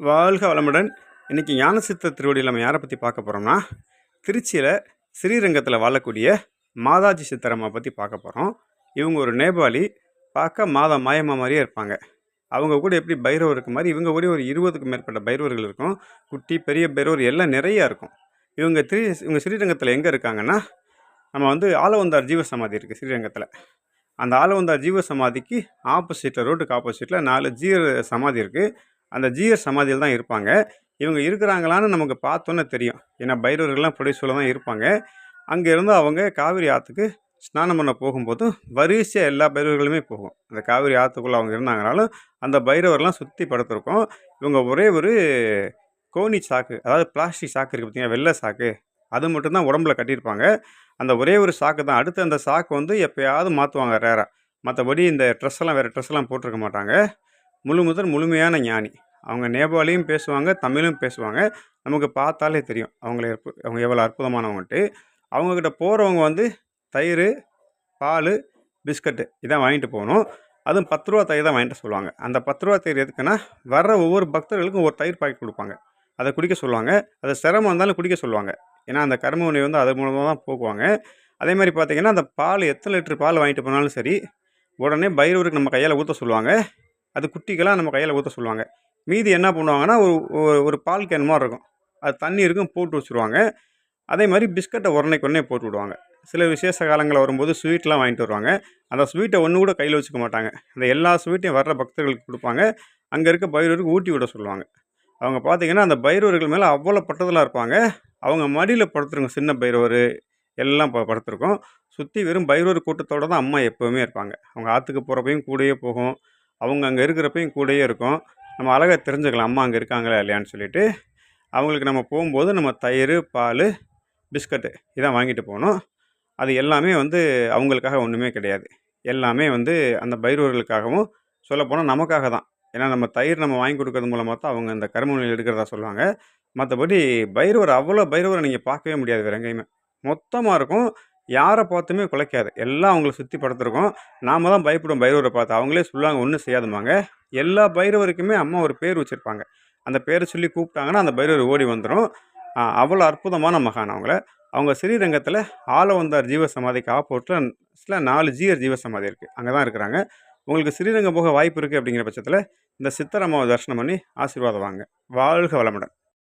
வாழ்க வளமுடன். இன்றைக்கி ஞானசித்த திருவடியில் நம்ம யாரை பற்றி பார்க்க போகிறோம்னா திருச்சியில் ஸ்ரீரங்கத்தில் வாழக்கூடிய மாதாஜி சித்தரம்மா பற்றி பார்க்க போகிறோம் இவங்க ஒரு நேபாளி பார்க்க மாதா மாயம்மா மாதிரியே இருப்பாங்க. அவங்க கூட எப்படி பைரவர் இருக்க மாதிரி இவங்க கூட ஒரு இருபதுக்கும் மேற்பட்ட பைரவர்கள் இருக்கும். குட்டி பெரிய பைரவர் எல்லாம் நிறையா இருக்கும். இவங்க திரு இவங்க ஸ்ரீரங்கத்தில் எங்கே இருக்காங்கன்னா நம்ம வந்து ஆலவந்தார் ஜீவ சமாதி இருக்குது ஸ்ரீரங்கத்தில் அந்த ஆலவந்தார் ஜீவ சமாதிக்கு ஆப்போசிட்டில் ரோட்டுக்கு ஆப்போசிட்டில் நாலு ஜீர சமாதி இருக்குது அந்த ஜிஎஸ் சமாதியில் தான் இருப்பாங்க. இவங்க இருக்கிறாங்களான்னு நமக்கு பார்த்தோன்னே தெரியும். ஏன்னா பைரவர்கள்லாம் புடைசூழ தான் இருப்பாங்க. அங்கேருந்து அவங்க காவிரி ஆற்றுக்கு ஸ்நானம் பண்ண போகும்போது வரிசையாக எல்லா பைரவர்களுமே போகும். அந்த காவிரி ஆற்றுக்குள்ளே அவங்க இருந்தாங்கனாலும் அந்த பைரவர்லாம் சுற்றி படுத்திருக்கோம். இவங்க ஒரே ஒரு கோணி சாக்கு அதாவது பிளாஸ்டிக் சாக்கு இருக்குது பார்த்தீங்கன்னா வெள்ளை சாக்கு அது மட்டும்தான் உடம்புல கட்டியிருப்பாங்க. அந்த ஒரே ஒரு சாக்கு தான். அடுத்து அந்த சாக்கு வந்து எப்போயாவது மாற்றுவாங்க ரேராக மற்றபடி இந்த ட்ரெஸ்ஸெல்லாம் வேறு ட்ரெஸ்ஸெல்லாம் போட்டிருக்க மாட்டாங்க. முழு முதல் முழுமையான ஞானி. அவங்க நேபாளியும் பேசுவாங்க தமிழும் பேசுவாங்க. நமக்கு பார்த்தாலே தெரியும். அவங்கள அவங்க எவ்வளோ அற்புதமானவங்கட்டு அவங்கக்கிட்ட போகிறவங்க வந்து தயிர் பால் பிஸ்கட்டு இதான் வாங்கிட்டு போகணும். அதுவும் பத்து ரூபா தயிர் தான் வாங்கிட்டு சொல்லுவாங்க. அந்த பத்து ரூபா தயிர் எதுக்குன்னா வர்ற ஒவ்வொரு பக்தர்களுக்கும் ஒரு தயிர் பாக்கெட் கொடுப்பாங்க. அதை குடிக்க சொல்லுவாங்க. அது சிரமம் இருந்தாலும் குடிக்க சொல்லுவாங்க. ஏன்னா அந்த கரும உணவு வந்து அது மூலமாக தான் போக்குவாங்க. அதே மாதிரி பார்த்திங்கன்னா அந்த பால் எத்தனை லிட்டர் பால் வாங்கிட்டு போனாலும் சரி உடனே பைரவருக்கு நம்ம கையால் ஊற்ற சொல்லுவாங்க. அது குட்டிக்கெல்லாம் நம்ம கையில் ஊற்ற சொல்லுவாங்க. மீதி என்ன பண்ணுவாங்கன்னா ஒரு ஒரு- பால் கேன் மாதிரி இருக்கும். அது தண்ணி இருக்கும் போட்டு வச்சுருவாங்க. அதே மாதிரி பிஸ்கட்டை உடனேக்கு உடனே போட்டு விடுவாங்க. சில விசேஷ காலங்களில் வரும்போது ஸ்வீட்லாம் வாங்கிட்டு வருவாங்க. அந்த ஸ்வீட்டை ஒன்று கூட கையில் வச்சுக்க மாட்டாங்க. அந்த எல்லா ஸ்வீட்டையும் வர்ற பக்தர்களுக்கு கொடுப்பாங்க. அங்கே இருக்க பைரவருக்கு ஊட்டி விட சொல்லுவாங்க. அவங்க பார்த்தீங்கன்னா அந்த பைரவர்கள் மேலே அவ்வளோ பட்டதெல்லாம் இருப்பாங்க. அவங்க மடியில் படுத்துருங்க சின்ன பைரவர். எல்லாம் ப படுத்துருக்கோம். சுற்றி வெறும் பைரவர் கூட்டத்தோடு தான் அம்மா எப்போவுமே இருப்பாங்க. அவங்க ஆற்றுக்கு போகிறப்பையும் கூடயே போகும். அவங்க அங்கே இருக்கிறப்பையும் கூடயே இருக்கும். நம்ம அழகாக தெரிஞ்சுக்கலாம். அம்மா அங்கே இருக்காங்களா இல்லையான்னு சொல்லிட்டு அவங்களுக்கு நம்ம போகும்போது நம்ம தயிர் பால் பிஸ்கட்டு இதான் வாங்கிட்டு போகணும். அது எல்லாமே வந்து அவங்களுக்காக ஒன்றுமே கிடையாது. எல்லாமே வந்து அந்த பைரவர்களுக்காகவும் சொல்லப்போனால் நமக்காக தான். ஏன்னா நம்ம தயிர் நம்ம வாங்கி கொடுக்கறது மூலமாக தான் அவங்க அந்த கருமநிலையில் எடுக்கிறதா சொல்லுவாங்க. மற்றபடி பைரவர் அவ்வளோ பைரவரை நீங்கள் பார்க்கவே முடியாது வேற எங்கேயுமே. மொத்தமாக இருக்கும். யாரை பார்த்துமே குலைக்காது. எல்லாம் அவங்கள சுற்றி படுத்துருக்கோம். நாம தான் பயப்படுவோம் பைரவரை பார்த்து. அவங்களே சொல்லுவாங்க ஒன்றும் செய்யாதுமாங்க எல்லா பைரவருக்குமே அம்மா ஒரு பேர் வச்சுருப்பாங்க. அந்த பேரை சொல்லி கூப்பிட்டாங்கன்னா அந்த பைரவர் ஓடி வந்துடும் அவ்வளோ அற்புதமான மகான் அவங்கள. அவங்க ஸ்ரீரங்கத்தில் ஆலவந்தார் ஜீவ சமாதிக்கு ஆப்போட்டில் நாலு ஜீவர் ஜீவ சமாதி இருக்குது அங்கே தான் இருக்கிறாங்க. உங்களுக்கு ஸ்ரீரங்கம் போக வாய்ப்பு இருக்குது அப்படிங்கிற பட்சத்தில் இந்த சித்தரம்மாவை தரிசனம் பண்ணி ஆசீர்வாதம் வாங்க. வாழ்க வளமுடன்.